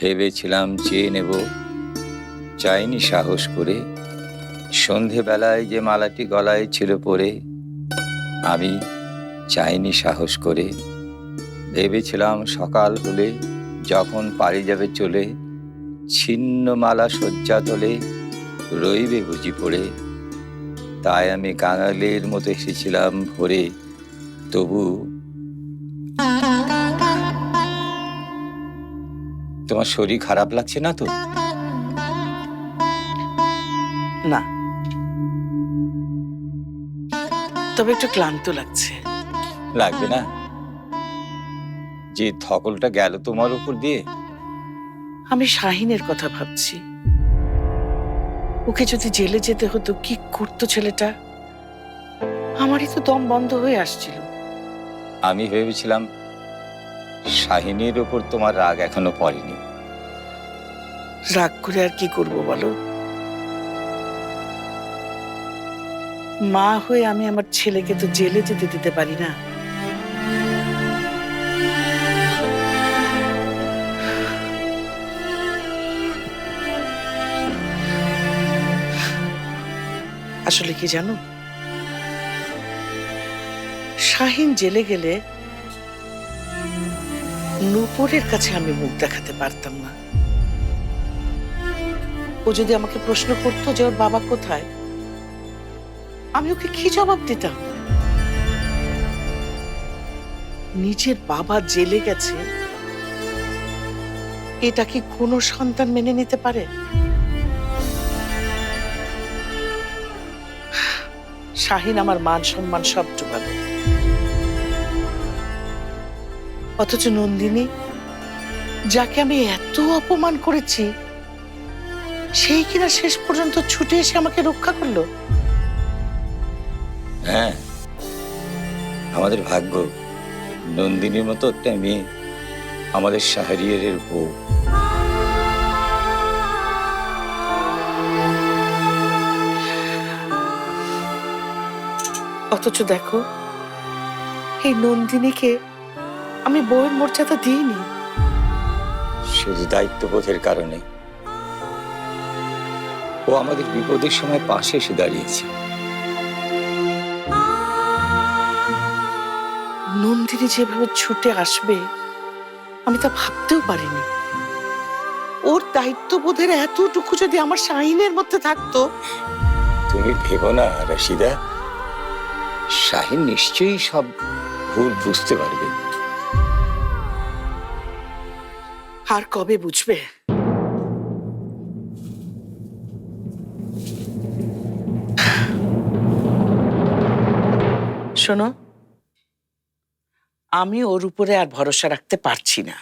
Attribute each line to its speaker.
Speaker 1: ভেবেছিলাম চেয়ে নেব। চাইনি সাহস করে। সন্ধেবেলায় যে মালাটি গলায় ছিল পরে, আমি চাইনি সাহস করে। ভেবেছিলাম সকাল হলে যখন পাড়ি যাবে চলে ছিন্ন মালা শয্যা তোলে রইবে বুঝি পড়ে। তাই আমি কাঙালের মতো এসেছিলাম ভোরে। তবু তোমার শরীর খারাপ লাগছে না তো?
Speaker 2: না। তবে একটু ক্লান্ত লাগছে।
Speaker 1: লাগবে না? যে ধকলটা গেল তোমার উপর দিয়ে?
Speaker 2: আমি শাহিনের কথা ভাবছি। ওকে যদি জেলে যেতে হতো কি করতো ছেলেটা? আমারই তো দম বন্ধ হয়ে আসছিল।
Speaker 1: আমি ভেবেছিলাম শাহিনীর ওপর তোমার রাগ এখনও পড়েনি।
Speaker 2: রাগ করে আর কি করব বলো? মা হয়ে আমি আমার ছেলেকে তো জেলে যেতে দিতে পারি না। আসলে কি জানো? শাহিন জেলে গেলে নূপুরের কাছে আমি মুখ দেখাতে পারতাম না। ও যদি আমাকে প্রশ্ন করতো যে ওর বাবা কোথায়, আমি ওকে কি জবাব দিতাম? নিজের বাবা জেলে গেছে, এটা কি কোনো সন্তান মেনে নিতে পারে? শাহিন আমার মান সম্মান সব ডুবালো অথচ নন্দিনী, যাকে আমি এত অপমান করেছি সেই কিনা শেষ পর্যন্ত ছুটে এসে আমাকে রক্ষা করল?
Speaker 1: হ্যাঁ আমাদের ভাগ্য নন্দিনীর মতো একটা মেয়ে আমাদের শাহরিয়ারের বউ।
Speaker 2: অথচ দেখো এই নন্দিনীকে আমি বউয়ের মর্যাদা দিইনি।
Speaker 1: শুধু দায়িত্ববোধের কারণে ও আমাদের বিপদের সময় পাশে এসে দাঁড়িয়েছে।
Speaker 2: নন্দিনী যেভাবে ছুটে আসবে আমি তা ভাবতেও পারিনি। ওর দায়িত্ববোধের এতটুকু যদি আমার শাহিনের মধ্যে থাকতো।
Speaker 1: তুমি ভেবো না রাশিদা। শাহিন নিশ্চয়ই সব ভুল বুঝতে পারবে।
Speaker 2: আর কবে বুঝবে? শোনো আমি ওর উপরে আর ভরসা রাখতে পারছি না।